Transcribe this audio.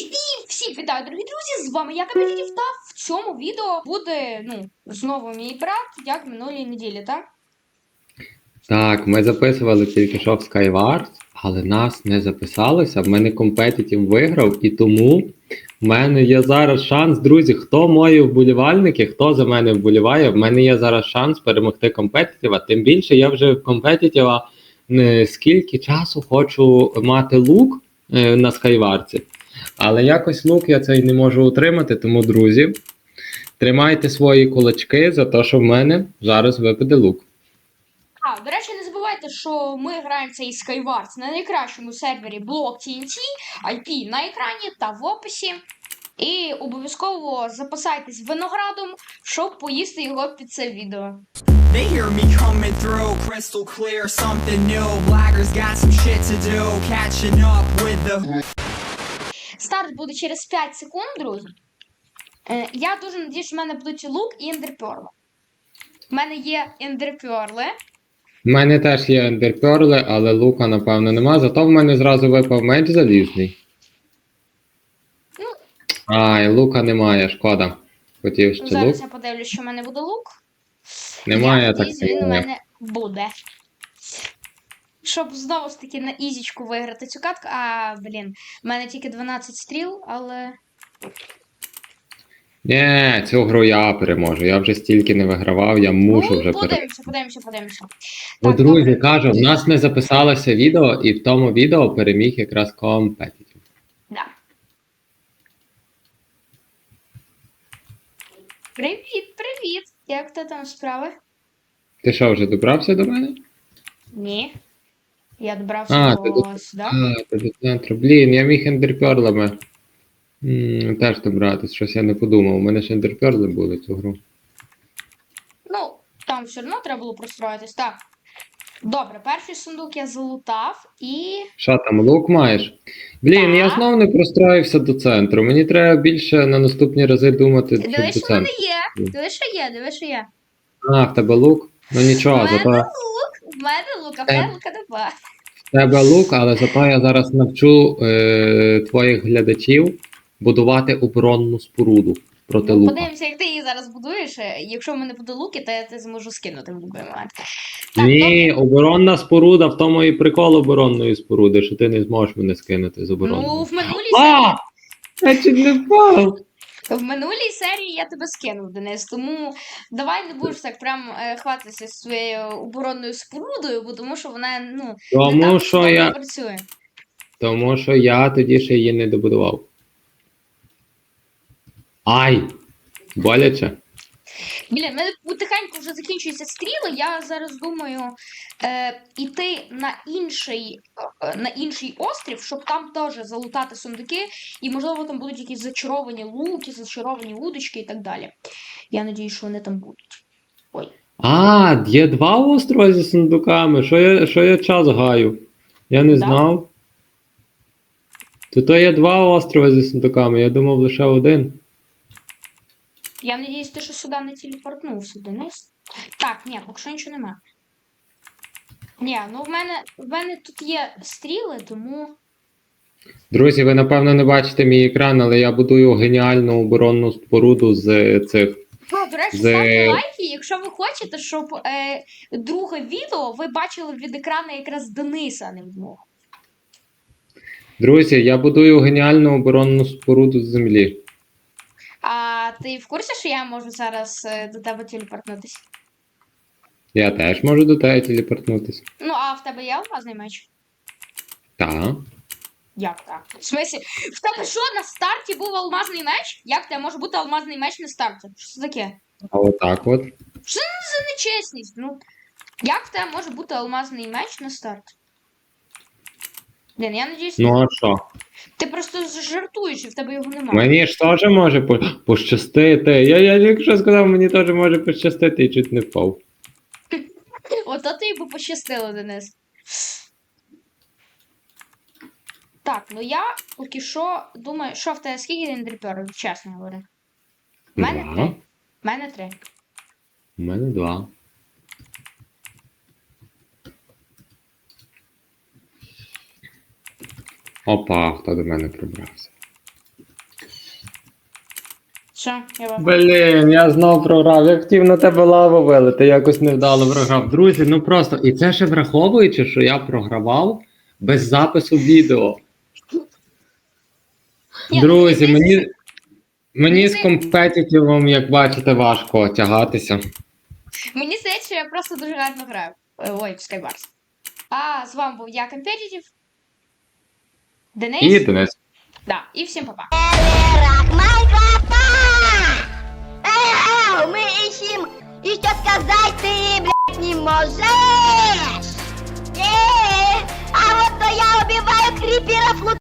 І всіх вітаю, дорогі друзі! З вами я Капітів та в цьому відео буде ну, знову мій брат, як минулій неділі, так? Так, ми записували тільки що в Skywars, але нас не записалося. В мене компетитів виграв, і тому в мене є зараз шанс, друзі, хто мої вболівальники, хто за мене вболіває, в мене є зараз шанс перемогти компетитива. Тим більше я вже в компетитива не скільки часу хочу мати лук е, на Скайварці. Але якось лук я цей не можу утримати, тому, друзі, тримайте свої кулачки за те, що в мене зараз випаде лук. А, до речі, не забувайте, що ми граємо цей Skywars на найкращому сервері блок TNT, IP на екрані та в описі. І обов'язково запасайтесь виноградом, щоб поїсти його під це відео. They hear me coming through, crystal clear, something new. Blaggers got some shit to do, catching up with the. Старт буде через 5 секунд, друзі. Е, я дуже надіюсь, що в мене будуть лук і ендерперли. У мене є ендерперли. У мене теж є ендерперли, але лука, напевно, нема. Зато в мене зразу випав меч залізний. Ну. Ай, лука немає, шкода. Хотів ще Зараз лук. я подивлюсь, що в мене буде лук. Немає, я так надіюсь, він у мене буде. Щоб знову ж таки на ізічку виграти цю катку. А, блін, в мене тільки 12 стріл, але. Ні, цю гру я переможу. Я вже стільки не вигравав, я мушу ну, вже перемогти. подивимося, подивимося, подивимося. Бо, Так, друзі, добре. кажу, в нас не записалося відео, і в тому відео переміг якраз компетитів. Да. Привіт, привіт! Як ти там справи? Ти що, вже добрався до мене? Ні. Я добрався А, до ти сюди. А, ти до центру. Блін, я міг ендерперлами. Теж добратись, щось я не подумав. У мене ж ендерперли були цю гру. Ну, там все одно треба було простроїтись. Так. Добре, перший сундук я залутав і. Що там, лук маєш? Блін, я знов не простроївся до центру. Мені треба більше на наступні рази думати, до що в мене є. Дивись, що є, дивись, що є. А, в тебе лук? Ну нічого, зато лук, в мене лук, а в Е. тебе лука нема. в тебе лук, але зато я зараз навчу е, твоїх глядачів будувати оборонну споруду проти Ну, лука. подивимося, як ти її зараз будуєш. Е, Якщо в мене буде луки, то я те зможу скинути в момент. Так, Ні, оборонна споруда, в тому і прикол оборонної споруди, що ти не зможеш мене скинути з оборонної. Ну, в минулій А! Я чуть не впав! В минулій серії я тебе скинув, Денис, тому давай не будеш так прям е, хвататися своєю оборонною спорудою, бо тому що вона ну не Тому так що я. працює. Тому що я тоді ще її не добудував. Ай! Боляче. Блін, мене потихеньку вже закінчуються стріли. Я зараз думаю е, іти на інший, е, на інший острів, щоб там теж залутати сундуки, і можливо там будуть якісь зачаровані луки, зачаровані удочки і так далі. Я надію, що вони там будуть. Ой. А, є два острова зі сундуками. Що я, що я час гаю? Я не Да. знав. То то є два острова зі сундуками, я думав лише один. Я надіюсь, ти що сюди не телепортнувся, Денис. Так, ні, поки що нічого нема. Ні, ну в мене, в мене тут є стріли, тому. Друзі, ви напевно не бачите мій екран, але я будую геніальну оборонну споруду з цих. А, до речі, ставте лайки, якщо ви хочете, щоб е, друге відео ви бачили від екрану якраз Дениса, а не від мого. Друзі, я будую геніальну оборонну споруду з землі. Ти в курсі, що я можу зараз е, до тебе телепортнутися? Я теж можу до тебе телепортнутися. Ну, а в тебе є алмазний меч? Так. Як так? В смислі, в тебе що на старті був алмазний меч? Як тебе може бути алмазний меч на старті? Що це таке? А отак от. Це нечесність. Ну, як в тебе може бути алмазний меч на старт? Блін, я надіюсь, Ну а що? ти просто жартуєш, і в тебе його немає. Мені ж теж може по- пощастити. Я, я якщо сказав, мені теж може пощастити і чуть не впав. Ото ти би пощастило, Денис. Так, ну я поки що думаю, що в тебе скільки ендерперів, чесно говоря. В мене Два. три. В мене три. У мене два. Опа, хто до мене прибрався. Все, я вам. Блін, я знов програв. Я хотів на тебе лаву вилити, якось невдало програв. Друзі, ну просто, і це ще враховуючи, що я програвав без запису відео. Ні, Друзі, мені мені, мені з компетитивом, як бачите, важко тягатися. Мені здається, що я просто дуже гарно граю. Е, Ой, в Skywars. А з вами був я Competitive. Денис. І Денис. Да. І всім па-па. Мы ищем, и что сказать ты, блядь, не можешь! Э, а вот то я убиваю криперов лут...